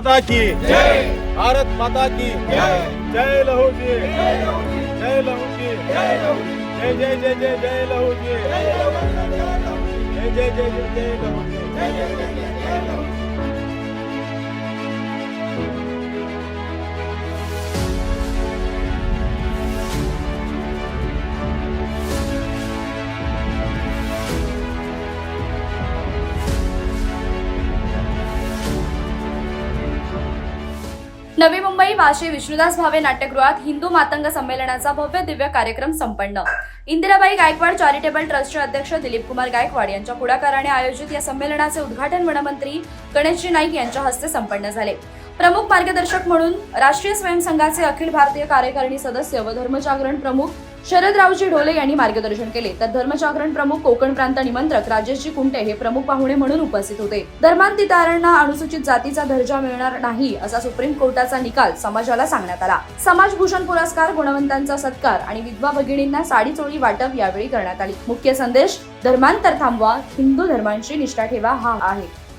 माता की भारत माता की जय लहू जी जय लहू जी जय जय जय जय जय लहू जी जय जय जय जय जय लहू जी नवी मुंबई वाशी विष्णुदास भावे नाट्यगृहात हिंदू मातंग संमेलनाचा भव्य दिव्य कार्यक्रम संपन्न. इंदिराबाई गायकवाड चॅरिटेबल ट्रस्टचे अध्यक्ष दिलीप कुमार गायकवाड यांच्या पुढाकाराने आयोजित या संमेलनाचे उद्घाटन वनमंत्री गणेशजी नाईक यांच्या हस्ते संपन्न झाले. प्रमुख मार्गदर्शक म्हणून राष्ट्रीय स्वयंसंघाचे अखिल भारतीय कार्यकारिणी सदस्य व धर्मजागरण प्रमुख शरदरावजी ढोले यांनी मार्गदर्शन केले. तर धर्मजागरण प्रमुख कोकण प्रांत निमंत्रक राजेशजी कुंटे हे प्रमुख पाहुणे म्हणून उपस्थित होते. धर्मांतितारांना अनुसूचित जातीचा दर्जा मिळणार नाही असा सुप्रीम कोर्टाचा निकाल समाजाला सांगण्यात आला. समाजभूषण पुरस्कार गुणवंतांचा सत्कार आणि विधवा भगिनींना साडी चोळी वाटप यावेळी करण्यात आली. मुख्य संदेश धर्मांतर थांबवा हिंदू धर्मांशी निष्ठा ठेवा हा आहे.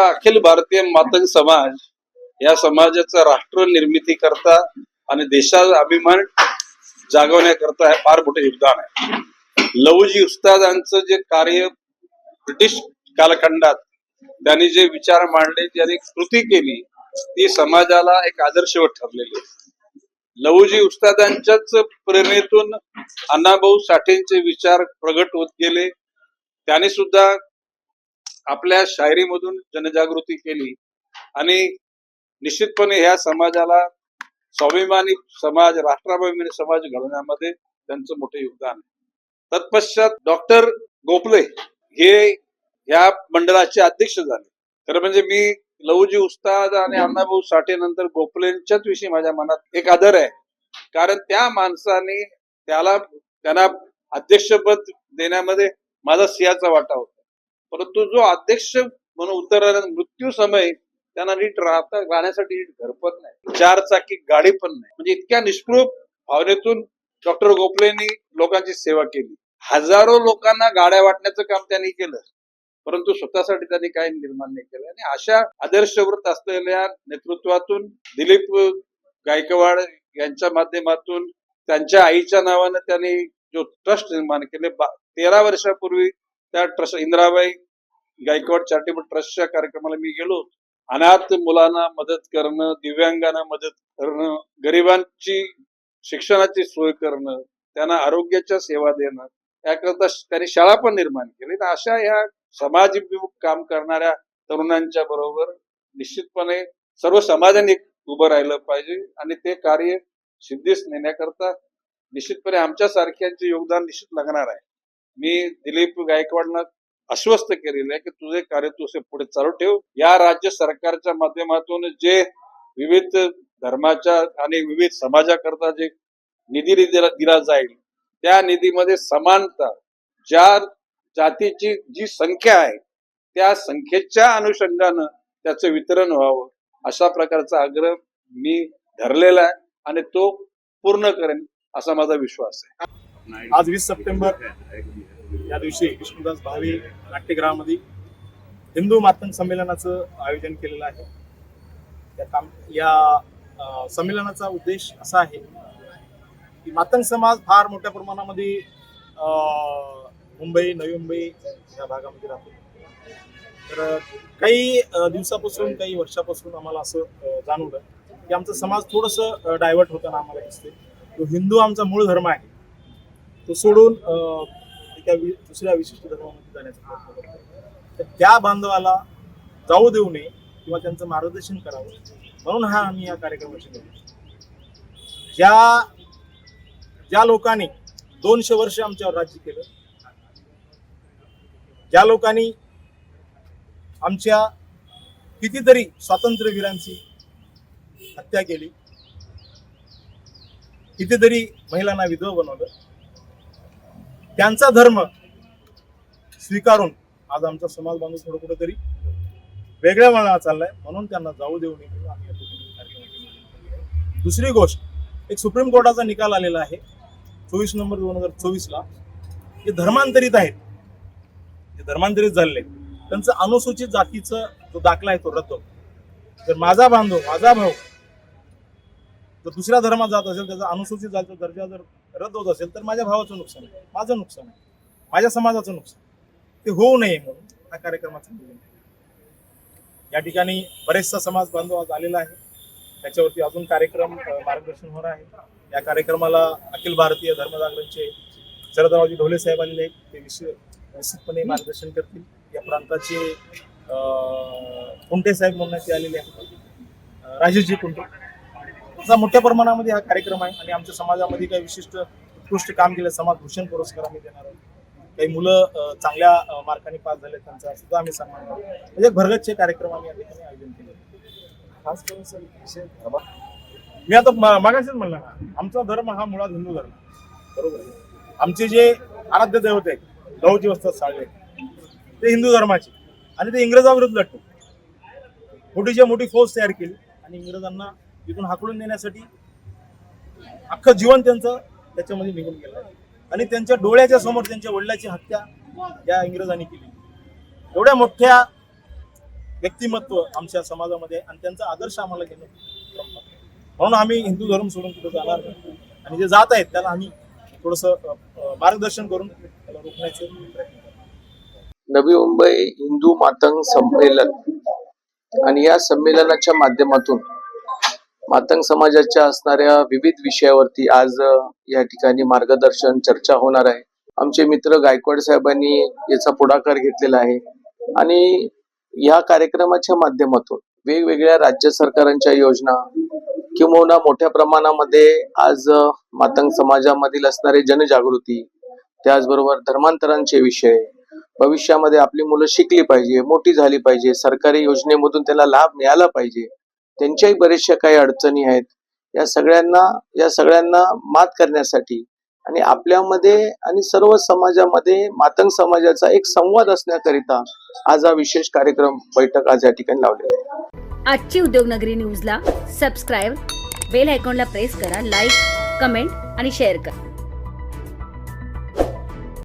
अखिल भारतीय मातंग समाज या समाजाचा राष्ट्र निर्मिती करता आणि देशाचा अभिमान जागवण्याकरता हे फार मोठं योगदान आहे. लवजी उस्तादांचं जे कार्य ब्रिटिश कालखंडात त्यांनी जे विचार मांडले त्यांनी कृती केली ती समाजाला एक आदर्शवत ठरलेली लवजी उस्तादांच्याच प्रेरणेतून अण्णाभाऊ साठेंचे विचार प्रगट होत गेले. त्याने सुद्धा आपल्या शायरीमधून जनजागृती केली आणि निश्चितपणे ह्या समाजाला स्वाभिमानी समाज राष्ट्राभिमानी समाज घडवण्यामध्ये त्यांचं मोठं योगदान आहे. तत्पश्चात डॉक्टर गोपले हे या मंडळाचे अध्यक्ष झाले. खरं म्हणजे मी लवजी उस्ताद आणि अण्णाभाऊ साठे नंतर गोपलेंच्याच विषयी माझ्या मनात एक आदर आहे. कारण त्या माणसाने त्याला त्यांना अध्यक्षपद देण्यामध्ये माझा सिंहाचा वाटा होता. परंतु जो अध्यक्ष म्हणून उत्तर मृत्यू समय त्यांना नीट राहता राहण्यासाठी नीट घरपत नाही. चार चाकी गाडी पण नाही. म्हणजे इतक्या निष्पृह भावनेतून डॉक्टर गोखलेंनी लोकांची सेवा केली. हजारो लोकांना गाड्या वाटण्याचं काम त्यांनी केलं. परंतु स्वतःसाठी त्यांनी काही निर्माण नाही केलं. आणि अशा आदर्शव्रत असलेल्या नेतृत्वातून दिलीप गायकवाड यांच्या माध्यमातून त्यांच्या आईच्या नावानं त्यांनी जो ट्रस्ट निर्माण केले बा- तेरा वर्षापूर्वी त्या ट्रस्ट इंदिराबाई गायकवाड चॅरिटेबल ट्रस्टच्या कार्यक्रमाला मी गेलो. अनाथ मुलांना मदत करणं दिव्यांगांना मदत करणं गरिबांची शिक्षणाची सोय करणं त्यांना आरोग्याच्या सेवा देणं याकरता त्यांनी शाळा पण निर्माण केली. तर अशा या समाजभिमुख काम करणाऱ्या तरुणांच्या बरोबर निश्चितपणे सर्व समाजाने उभं राहिलं पाहिजे आणि ते कार्य सिद्धीस नेण्याकरता निश्चितपणे आमच्यासारख्यांचे योगदान निश्चित लागणार आहे. मी दिलीप गायकवाडनं आश्वस्त केलेलं आहे की तुझे कार्य तू असे पुढे चालू ठेव. या राज्य सरकारच्या माध्यमातून जे विविध धर्माच्या आणि विविध समाजाकरता जे निधी दिला दिला जाईल त्या निधीमध्ये समानता ज्या जातीची जी संख्या आहे त्या संख्येच्या अनुषंगानं त्याचं वितरण व्हावं. अशा प्रकारचा आग्रह मी धरलेला आहे आणि तो पूर्ण करेन असा माझा विश्वास आहे. आज वीस सप्टेंबर या दिवशी विष्णुदास भावे नाट्यगृहामध्ये हिंदू मातंग संमेलनाचं आयोजन केलेलं आहे. त्या काम या संमेलनाचा उद्देश असा आहे की मातंग समाज फार मोठ्या प्रमाणामध्ये मुंबई नवी मुंबई या भागामध्ये राहतो. तर काही दिवसापासून काही वर्षापासून आम्हाला असं जाणवलं की आमचा समाज थोडंसं डायव्हर्ट होताना आम्हाला दिसते तो हिंदू आमचा मूळ धर्म आहे तो सोडून त्या दुसऱ्या विशिष्ट धर्मामध्ये जाण्याचा प्रयत्न करतो. तर त्या बांधवाला जाऊ देऊ नये किंवा त्यांचं मार्गदर्शन करावं म्हणून हा आम्ही या कार्यक्रमाची ज्या ज्या लोकांनी दोनशे वर्ष आमच्यावर राज्य केलं ज्या लोकांनी आमच्या कितीतरी स्वातंत्र्यवीरांची हत्या केली कितीतरी महिलांना विधवा बनवलं त्यांचा धर्म स्वीकारून आज आमचा समाज बांधव थोडं कुठेतरी वेगळ्या वळणाला चाललाय. म्हणून त्यांना जाऊ देऊ नये दुसरी गोष्ट एक सुप्रीम कोर्टाचा निकाल आलेला आहे चोवीस नंबर दोन हजार चोवीस ला जे धर्मांतरित आहेत जे धर्मांतरित झालेले त्यांचं अनुसूचित जातीचं जो दाखला आहे तो रद्द तर जर माझा बांधव माझा भाऊ जर दुसऱ्या धर्मात जात असेल त्याचा अनुसूचित जातीचा दर्जा जर रद्द होत असेल तर माझ्या भावाचं नुकसान आहे माझं नुकसान आहे माझ्या समाजाचं नुकसान ते होऊ नये म्हणून हा कार्यक्रमाचा नियोजन केलं. या ठिकाणी बरेचसा समाज बांधव आज आलेला आहे. त्याच्यावरती अजून कार्यक्रम मार्गदर्शन होणार आहे. या कार्यक्रमाला अखिल भारतीय धर्मजागरणचे शरदरावजी ढोले साहेब आलेले आहेत. ते विषय निश्चितपणे मार्गदर्शन करतील. या प्रांताचे कुंटे साहेब म्हणून ते आलेले आहेत. राजेशजी कुंटे. असा मोठ्या प्रमाणामध्ये हा कार्यक्रम आहे आणि आमच्या समाजामध्ये काही विशिष्ट उत्कृष्ट काम केलं. समाज भूषण पुरस्कार आम्ही देणार आहोत. काही मुलं चांगल्या मार्काने पास झाले त्यांचा सुद्धा आम्ही सन्मान करू म्हणजे भरगतचे कार्यक्रम आम्ही या ठिकाणी आयोजन केले. खास करून सर विषय मी आता म- म्हणलं ना आमचा धर्म हा मुळात हिंदू धर्म. बरोबर आमचे जे आराध्य दैवत आहेत लवची वस्तात साळवे ते हिंदू धर्माचे. आणि ते इंग्रजाविरुद्ध लढतो. मोठीच्या मोठी फौज तयार केली आणि इंग्रजांना इथून हाकडून नेण्यासाठी अख्खं जीवन त्यांचं त्याच्यामध्ये निघून गेलं आणि त्यांच्या डोळ्याच्या समोर त्यांच्या वडिलाची हत्या या इंग्रजांनी केली. एवढ्या मोठ्या व्यक्तिमत्व आमच्या समाजामध्ये आणि त्यांचा आदर्श आम्हाला घेणं म्हणून आम्ही हिंदू धर्म सोडून कुठं जाणार नाही. आणि जे जात आहेत त्याला आम्ही थोडस मार्गदर्शन करून त्याला रोखण्याचे प्रयत्न नवी मुंबई हिंदू मातंग संमेलन. आणि या संमेलनाच्या माध्यमातून मातंग समाजाच्या असणाऱ्या विविध विषयावरती आज या ठिकाणी मार्गदर्शन चर्चा होणार आहे. आमचे मित्र गायकवाड साहेबांनी याचा पुढाकार घेतलेला आहे. आणि या कार्यक्रमाच्या माध्यमातून वेगवेगळ्या राज्य सरकारांच्या योजना किंवा मोठ्या प्रमाणामध्ये आज मातंग समाजामधील असणारे जनजागृती त्याचबरोबर धर्मांतरांचे विषय भविष्यामध्ये आपली मुलं शिकली पाहिजे मोठी झाली पाहिजे सरकारी योजनेमधून त्याला लाभ मिळाला पाहिजे त्यांच्याही बऱ्याचशा काही अडचणी आहेत. या सगळ्यांना या सगळ्यांना मात करण्यासाठी आणि आपल्यामध्ये आणि सर्व समाजामध्ये मातंग समाजाचा एक संवाद असण्याकरिता आज हा विशेष कार्यक्रम बैठक आज या ठिकाणी लावलेला आहे. आजची उद्योगनगरी न्यूजला सबस्क्राईब बेल आयकॉनला प्रेस करा लाईक कमेंट आणि शेअर करा.